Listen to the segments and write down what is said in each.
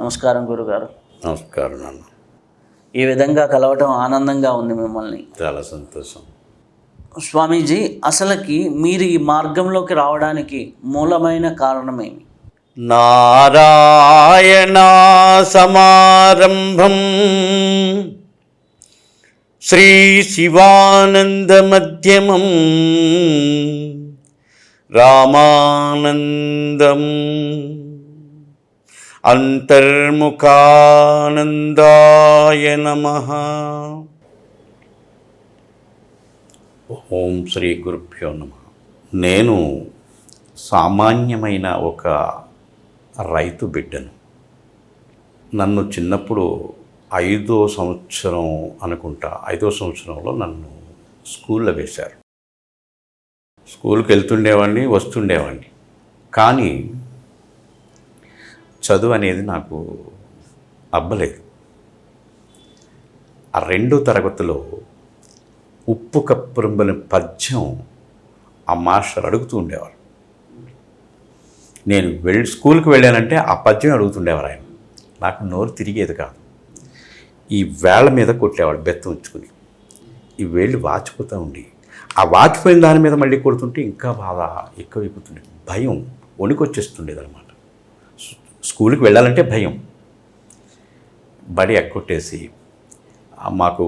నమస్కారం గురుగారు. నమస్కారం నాన్న. ఈ విధంగా కలవటం ఆనందంగా ఉంది మిమ్మల్ని. చాలా సంతోషం. స్వామీజీ అసలుకి మీరు ఈ మార్గంలోకి రావడానికి మూలమైన కారణమేమి? నారాయణ సమారంభం. శ్రీ శివానంద మధ్యమం. రామానందం. అంతర్ముఖానందాయ నమ. ఓం శ్రీ గురుభ్యో నమ. నేను సామాన్యమైన ఒక రైతు బిడ్డను. నన్ను చిన్నప్పుడు ఐదో సంవత్సరం అనుకుంటా ఐదో సంవత్సరంలో నన్ను స్కూల్లో వేశారు. స్కూల్కి వెళ్తుండేవాడిని వస్తుండేవాడిని. కానీ చదువు అనేది నాకు అబ్బలేదు. ఆ రెండో తరగతిలో ఉప్పు కప్పురంబలి పద్యం ఆ మాస్టర్ అడుగుతూ ఉండేవారు. నేను వెళ్ళి స్కూల్కి వెళ్ళానంటే ఆ పద్యం అడుగుతుండేవారు ఆయన. నాకు నోరు తిరిగేది కాదు. ఈ వేళ్ళ మీద కొట్టేవాడు బెత్తం ఉంచుకుని. ఈ వేళ్ళు వాచిపోతూ ఉండి. ఆ వాచిపోయిన దాని మీద మళ్ళీ కొడుతుంటే ఇంకా బాగా ఎక్కువైపోతుండే. భయం వణికొచ్చేస్తుండేది అనమాట స్కూల్కి వెళ్ళాలంటే భయం. బడి ఎక్కొట్టేసి మాకు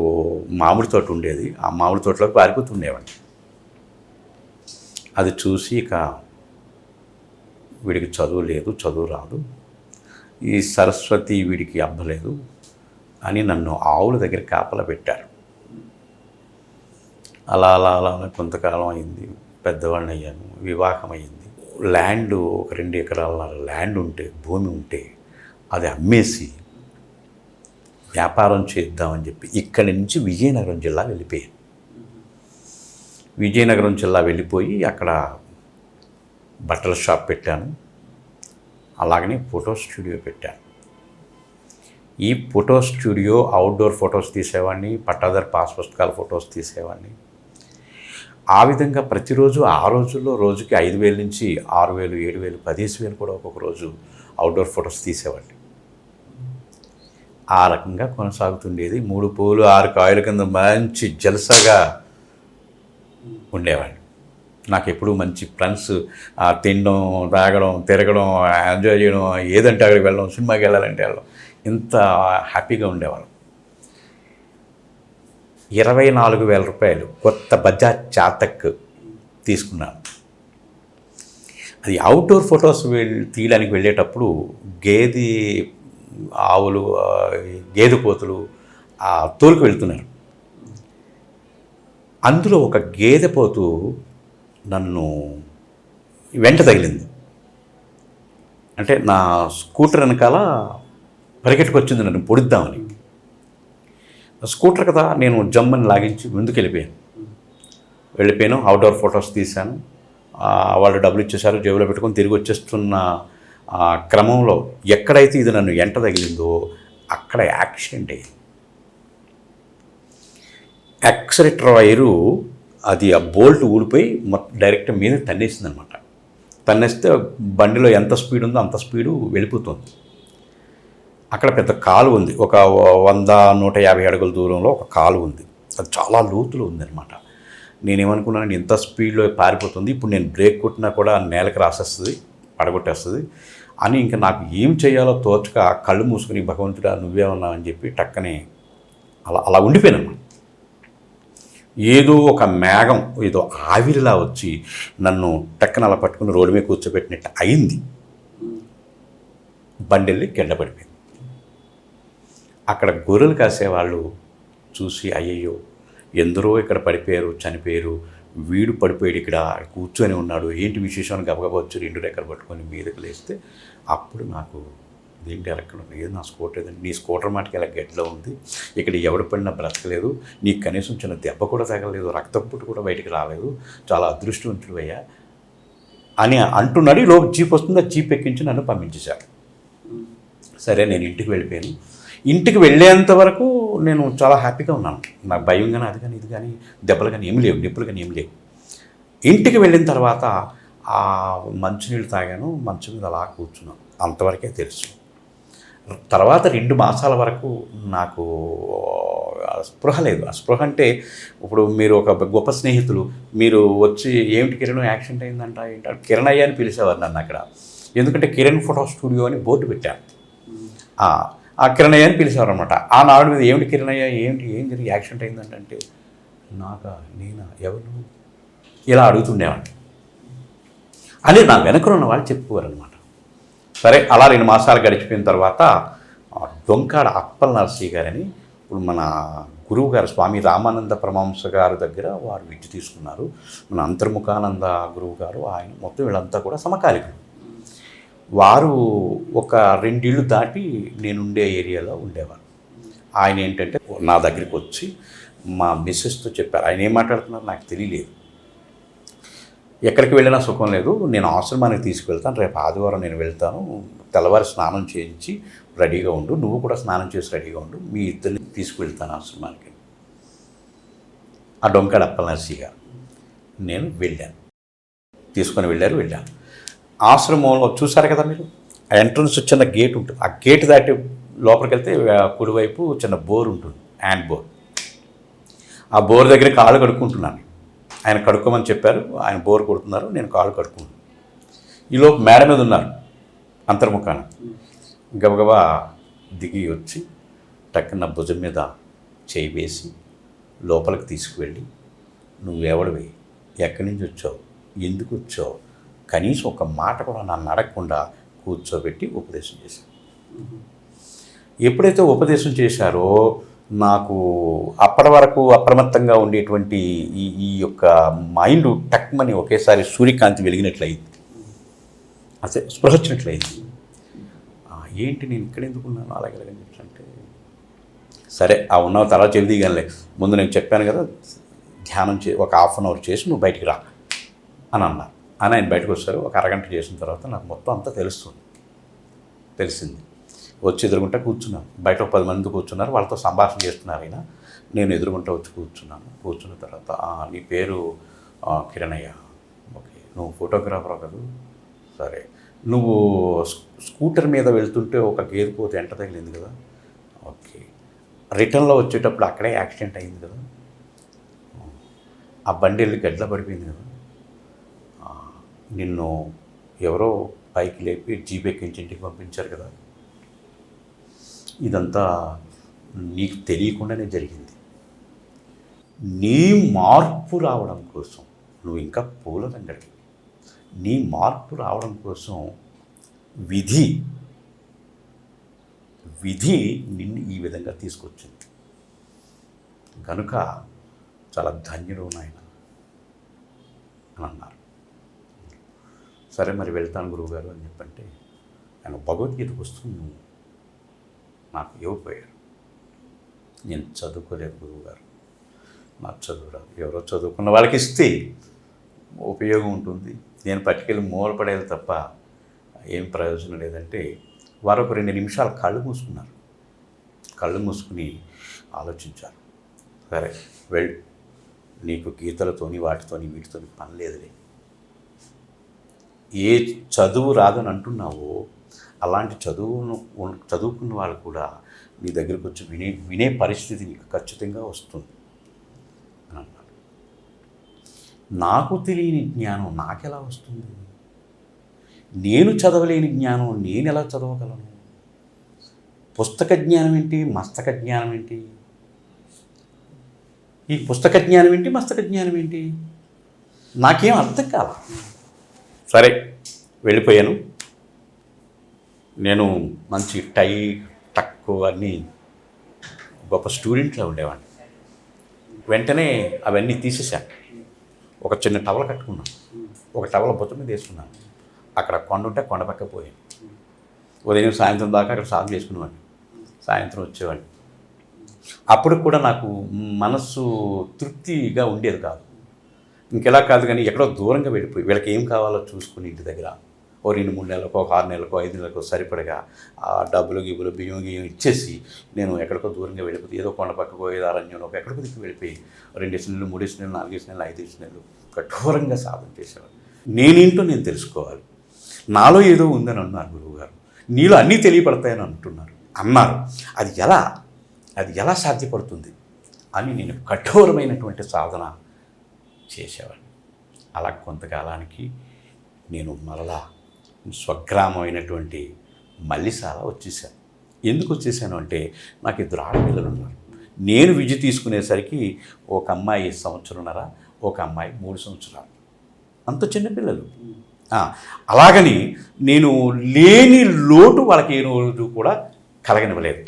మామిడి తోట ఉండేది. ఆ మామిడి తోటలోకి పారిపోతుండేవాడిని అది చూసి ఇక వీడికి చదువు లేదు చదువు రాదు. ఈ సరస్వతి వీడికి అబ్బలేదు అని నన్ను ఆవుల దగ్గర కాపలా పెట్టారు. అలా అలా అలా అలా కొంతకాలం అయింది. పెద్దవాడిని అయ్యాను వివాహం అయింది ల్యాండ్ ఒక రెండు ఎకరాల ల్యాండ్ ఉంటే భూమి ఉంటే అది అమ్మేసి వ్యాపారం చేద్దామని చెప్పి ఇక్కడి నుంచి విజయనగరం జిల్లా వెళ్ళిపోయాను. విజయనగరం జిల్లా వెళ్ళిపోయి అక్కడ బట్టల షాప్ పెట్టాను. అలాగనే ఫోటో స్టూడియో పెట్టాను. ఈ ఫోటో స్టూడియో అవుట్డోర్ ఫొటోస్ తీసేవాడిని పట్టాదార్ పాస్ పుస్తకాల ఫొటోస్ తీసేవాడిని. ఆ విధంగా ప్రతిరోజు ఆ రోజుల్లో రోజుకి ఐదు వేల నుంచి ఆరు వేలు ఏడు వేలు పదిహేను వేలు కూడా ఒక్కొక్క రోజు అవుట్డోర్ ఫొటోస్ తీసేవాడిని. ఆ రకంగా కొనసాగుతుండేది. మూడు పూలు ఆరు కాయల కింద మంచి జలసగా ఉండేవాడిని. నాకు ఎప్పుడు మంచి ఫ్రెండ్స్ తినడం తాగడం తిరగడం ఎంజాయ్ చేయడం ఏదంటే అక్కడికి వెళ్ళడం సినిమాకి వెళ్ళాలంటే వెళ్ళడం ఇంత హ్యాపీగా ఉండేవాళ్ళం. ఇరవై నాలుగు వేల రూపాయలు కొత్త బజాజ్ చాతక్ తీసుకున్నాను. అది అవుట్డోర్ ఫొటోస్ వెళ్ళి తీయడానికి వెళ్ళేటప్పుడు గేది ఆవులు గేదె పోతులు ఆ తోలుకు వెళ్తున్నారు. అందులో ఒక గేదె పోతు నన్ను వెంట తగిలింది. అంటే నా స్కూటర్ వెనకాల పరిగెట్టుకొచ్చింది నన్ను పొడిద్దామని. స్కూటర్ కదా నేను జమ్మని లాగించి ముందుకు వెళ్ళిపోయాను వెళ్ళిపోయాను అవుట్డోర్ ఫొటోస్ తీశాను వాళ్ళు డబ్బులు ఇచ్చేసారు జేబులో పెట్టుకొని తిరిగి వచ్చేస్తున్న క్రమంలో ఎక్కడైతే ఇది నన్ను ఎంట తగిలిందో అక్కడ యాక్సిడెంట్ అయ్యింది యాక్సిలేటర్ వైరు అది ఆ బోల్ట్ ఊడిపోయి డైరెక్ట్ మీద తన్నేసింది అనమాట తన్నేస్తే బండిలో ఎంత స్పీడ్ ఉందో అంత స్పీడు వెళ్ళిపోతుంది. అక్కడ పెద్ద కాలు ఉంది. ఒక వంద నూట యాభై అడుగుల దూరంలో ఒక కాలు ఉంది. అది చాలా లోతులో ఉందన్నమాట. నేనేమనుకున్నాను ఇంత స్పీడ్లో పారిపోతుంది ఇప్పుడు నేను బ్రేక్ కొట్టినా కూడా నేలకు రాసేస్తుంది పడగొట్టేస్తుంది అని ఇంకా నాకు ఏం చేయాలో తోచక కళ్ళు మూసుకుని భగవంతుడా నువ్వే ఉన్నావని చెప్పి టక్కనే అలా అలా ఉండిపోయాను ఏదో ఒక మేఘం ఏదో ఆవిరిలా వచ్చి నన్ను టక్కన అలా పట్టుకుని రోడ్డు మీద కూర్చోబెట్టినట్టు అయింది. బండెళ్ళి కింద పడిపోయింది. అక్కడ గొర్రెలు కాసేవాళ్ళు చూసి అయ్యయ్యో ఎందరో ఇక్కడ పడిపోయారు చనిపోయారు వీడు పడిపోయాడు ఇక్కడ కూర్చొని ఉన్నాడు. ఏంటి విశేషం గబగబొచ్చు రెండు రెక్కలు పట్టుకొని మీదకి లేస్తే అప్పుడు నాకు ఏంటి ఉంది ఏది నా స్కూటర్ ఏదండి నీ స్కూటర్ మాటకి ఇలా గడ్డలో ఉంది. ఇక్కడ ఎవడు పడినా బ్రతకలేదు. నీకు కనీసం చిన్న దెబ్బ కూడా తగలలేదు. రక్తపుట్టు కూడా బయటికి రాలేదు. చాలా అదృష్టవంతుడు అయ్యా అని అంటున్నాడు. ఈ లోపు జీప్ వస్తుంది. ఆ జీప్ ఎక్కించి నన్ను పంపించేశాడు. సరే నేను ఇంటికి వెళ్ళిపోయాను. ఇంటికి వెళ్ళేంత వరకు నేను చాలా హ్యాపీగా ఉన్నాను. నాకు భయం కానీ అది కానీ ఇది కానీ దెబ్బలు కానీ ఏమి లేవు నిప్పులు కానీ ఏమి లేవు. ఇంటికి వెళ్ళిన తర్వాత ఆ మంచినీళ్ళు తాగాను మంచు మీద అలా కూర్చున్నాను. అంతవరకే తెలుసు. తర్వాత రెండు మాసాల వరకు నాకు స్పృహ లేదు. ఆ స్పృహ అంటే ఇప్పుడు మీరు ఒక గొప్ప స్నేహితులు మీరు వచ్చి ఏమిటి కిరణ్ యాక్సిడెంట్ అయిందంట ఏంటంటే కిరణ్ అయ్యా అని పిలిచేవారు నన్ను అక్కడ. ఎందుకంటే కిరణ్ ఫోటో స్టూడియో అని బోర్డు పెట్టాను ఆ, కిరణయ్య అని పిలిచారనమాట ఆ నావిడ మీద ఏమిటి కిరణయ్య? ఏమిటి ఏంటి? ఏం జరిగి యాక్సిడెంట్ అయిందంటే అంటే నాకా నేనా ఎవరు? ఇలా అడుగుతుండేవాడిని. అని నా వెనకన ఉన్న వాళ్ళు చెప్పుకోరు అనమాట సరే అలా రెండు మాసాలు గడిచిపోయిన తర్వాత దొంకాడ అప్పల నరసయ్య గారని ఇప్పుడు మన గురువు గారు స్వామి రామానంద పరమహంస గారి దగ్గర వారు విద్య తీసుకున్నారు. మన అంతర్ముఖానంద గురువు గారు ఆయన మొత్తం వీళ్ళంతా కూడా సమకాలికులు. వారు ఒక రెండిళ్ళు దాటి నేనుండే ఏరియాలో ఉండేవారు. ఆయన ఏంటంటే నా దగ్గరికి వచ్చి మా మిస్సెస్తో చెప్పారు. ఆయన ఏం మాట్లాడుతున్నారు నాకు తెలియలేదు. ఎక్కడికి వెళ్ళినా సుఖం లేదు. నేను ఆశ్రమానికి తీసుకువెళ్తాను. రేపు ఆదివారం నేను వెళ్తాను. తెల్లవారి స్నానం చేయించి రెడీగా ఉండు. నువ్వు కూడా స్నానం చేసి రెడీగా ఉండు. మీ ఇద్దరిని తీసుకువెళ్తాను ఆశ్రమానికి. ఆ డొంకాడ అప్పలనర్సీ గారు. నేను వెళ్ళాను. తీసుకొని వెళ్ళారు వెళ్ళాను. ఆశ్రమంలో చూసారు కదా మీరు? ఆ ఎంట్రన్స్ చిన్న గేట్ ఉంటుంది. ఆ గేట్ దాటి లోపలికి వెళ్తే ఆ, కుడివైపు చిన్న బోర్ ఉంటుంది. Hand bore. ఆ బోర్ దగ్గర కాళ్ళు కడుక్కుంటున్నాను. ఆయన కడుక్కోమని చెప్పారు. ఆయన బోర్ కొడుతున్నారు. నేను కాళ్ళు కడుక్కున్నాను ఈలోపు మేడ మీద ఉన్నారు అంతర్ముఖాన. గబగబా దిగి వచ్చి టక్కున భుజం మీద చేయి వేసి లోపలికి తీసుకువెళ్ళి నువ్వెవడివి ఎక్కడి నుంచి వచ్చావు? ఎందుకు వచ్చావు? కనీసం ఒక మాట కూడా నన్ను అడగకుండా కూర్చోబెట్టి ఉపదేశం చేశాను ఎప్పుడైతే ఉపదేశం చేశారో నాకు అప్పటి వరకు అప్రమత్తంగా ఉండేటువంటి ఈ ఈ యొక్క మైండ్ టక్మని ఒకేసారి సూర్యకాంతి వెలిగినట్లయింది. అసే స్పృహ వచ్చినట్లయింది. ఏంటి నేను ఇక్కడ ఎందుకున్నాను అలాగే అంటే సరే ఆ ఉన్నావు తర్వాత చెల్దిగానే ముందు నేను చెప్పాను కదా ధ్యానం చే ఒక హాఫ్ అన్ అవర్ చేసి నువ్వు బయటికి రా అని అన్నారు. అని ఆయన బయటకు వస్తారు ఒక అరగంట చేసిన తర్వాత నాకు మొత్తం అంతా తెలుస్తుంది. తెలిసింది. వచ్చి ఎదురుగుంటా కూర్చున్నాను. బయట ఒక పది మంది కూర్చున్నారు. వాళ్ళతో సంభాషణ చేస్తున్నారు ఆయన. నేను ఎదురుగుంటా వచ్చి కూర్చున్నాను. కూర్చున్న తర్వాత నీ పేరు కిరణయ్య. ఓకే. నువ్వు ఫోటోగ్రాఫర్ కదా. సరే. నువ్వు స్కూటర్ మీద వెళ్తుంటే ఒక గేర్ పోతే ఎంట తగిలింది కదా? ఓకే. రిటర్న్లో వచ్చేటప్పుడు అక్కడే యాక్సిడెంట్ అయింది కదా. ఆ బండి వెళ్ళి గడ్ల పడిపోయింది కదా. నిన్ను ఎవరో పైకి లేపి జీప్ ఇంటికి పంపించారు కదా. ఇదంతా నీకు తెలియకుండానే జరిగింది. నీ మార్పు రావడం కోసం నువ్వు ఇంకా పూలదండకి నీ మార్పు రావడం కోసం విధి విధి నిన్ను ఈ విధంగా తీసుకొచ్చింది. కనుక చాలా ధన్యుడు నాయన అని అన్నారు. సరే మరి వెళ్తాను గురువుగారు అని చెప్పంటే ఆయన భగవద్గీతకు పుస్తకం నువ్వు నాకు ఇవ్వపోయారు నేను చదువుకోలేదు గురువుగారు. నాకు చదువు రాదు. ఎవరో చదువుకున్న వాళ్ళకి ఇస్తే ఉపయోగం ఉంటుంది. నేను పట్టుకెళ్ళి మూలపడేది తప్ప ఏం ప్రయోజనం లేదంటే వారు ఒక రెండు నిమిషాలు కళ్ళు మూసుకున్నారు. కళ్ళు మూసుకుని ఆలోచించారు. సరే వెళ్ళు. నీకు గీతలతోని వాటితోని వీటితోని పని లేదులే. ఏ చదువు రాదని అంటున్నావో అలాంటి చదువును చదువుకున్న వాళ్ళు కూడా నీ దగ్గరకు వచ్చి వినే వినే పరిస్థితి నీకు ఖచ్చితంగా వస్తుంది అని అన్నాడు నాకు తెలియని జ్ఞానం నాకెలా వస్తుంది? నేను చదవలేని జ్ఞానం నేను ఎలా చదవగలను? పుస్తక జ్ఞానం ఏంటి? మస్తక జ్ఞానం ఏంటి? ఈ పుస్తక జ్ఞానం ఏంటి? మస్తక జ్ఞానం ఏంటి? నాకేం అర్థం కాల? సరే వెళ్ళిపోయాను. నేను మంచి టై టక్కు అన్నీ గొప్ప స్టూడెంట్లో ఉండేవాడిని. వెంటనే అవన్నీ తీసేశాను. ఒక చిన్న టవల్ కట్టుకున్నాను. ఒక టవల్ బొత్త మీద వేసుకున్నాను. అక్కడ కొండ ఉంటే కొండ పక్క పోయాను. ఉదయం సాయంత్రం దాకా అక్కడ సాధన చేసుకునేవాడిని. సాయంత్రం వచ్చేవాడిని. అప్పుడు కూడా నాకు మనస్సు తృప్తిగా ఉండేది కాదు. ఇంకెలా కాదు కానీ ఎక్కడో దూరంగా వెళ్ళిపోయి వీళ్ళకి ఏం కావాలో చూసుకుని ఇంటి దగ్గర ఓ రెండు మూడు నెలలకు ఒక ఆరు నెలలకు ఐదు నెలలకు సరిపడగా ఆ డబ్బులు గిబ్బులు బియ్యం గియ్యం ఇచ్చేసి నేను ఎక్కడికో దూరంగా వెళ్ళిపోతే ఏదో కొండ పక్కకో ఏదో అరణ్యంలో ఎక్కడికో దిక్కు వెళ్ళిపోయి రెండేసి నెలలు మూడేసి నెలలు నాలుగేసి నెలలు ఐదేసి నెలలు కఠోరంగా సాధన చేసేవాడు నేనేంటో నేను తెలుసుకోవాలి. నాలో ఏదో ఉందని అన్నారు గురువుగారు. నీలో అన్నీ తెలియపడతాయని అంటున్నారు. అన్నారు. అది ఎలా? అది ఎలా సాధ్యపడుతుంది? అని నేను కఠోరమైనటువంటి సాధన చేసేవాడిని. అలా కొంతకాలానికి నేను మరలా స్వగ్రామమైనటువంటి మల్లిసాల వచ్చేసాను. ఎందుకు వచ్చేసాను అంటే నాకు ఇద్దరు ఆడపిల్లలు ఉన్నారు. నేను విద్య తీసుకునేసరికి ఒక అమ్మాయి సంవత్సరంన్నర ఒక అమ్మాయి మూడు సంవత్సరాలు. అంత చిన్న పిల్లలు. అలాగని నేను లేని లోటు వాళ్ళకి ఏ రోజు కూడా కలగనివ్వలేదు.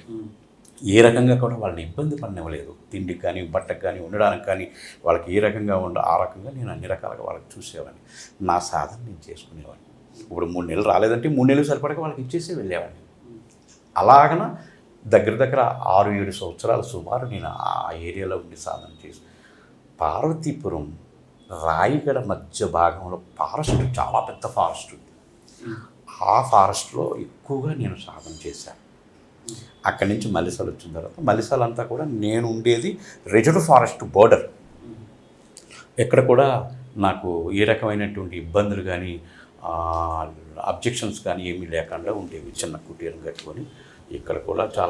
ఏ రకంగా కూడా వాళ్ళని ఇబ్బంది పడనివ్వలేదు. తిండికి కానీ బట్టకు కానీ ఉండడానికి కానీ వాళ్ళకి ఏ రకంగా ఉండ ఆ రకంగా నేను అన్ని రకాలుగా వాళ్ళకి చూసేవాడిని. నా సాధన నేను చేసుకునేవాడిని. ఇప్పుడు మూడు నెలలు రాలేదంటే మూడు నెలలు సరిపడక వాళ్ళకి ఇచ్చేసి వెళ్ళేవాడిని. అలాగన దగ్గర దగ్గర ఆరు ఏడు సంవత్సరాలు సుమారు నేను ఆ ఏరియాలో ఉండి సాధన చేసి పార్వతీపురం రాయిగడ మధ్య భాగంలో ఫారెస్ట్ చాలా పెద్ద ఫారెస్ట్ ఉంది. ఆ ఫారెస్ట్లో ఎక్కువగా నేను సాధన చేశాను. అక్కడి నుంచి మల్లిసాలు వచ్చిన తర్వాత మల్లిసాలు అంతా కూడా నేను ఉండేది రిజర్వ్ ఫారెస్ట్ బోర్డర్. ఎక్కడ కూడా నాకు ఏ రకమైనటువంటి ఇబ్బందులు కానీ అబ్జెక్షన్స్ కానీ ఏమీ లేకుండా ఉండేవి చిన్న కుటీరం కట్టుకొని. ఇక్కడ కూడా చాలా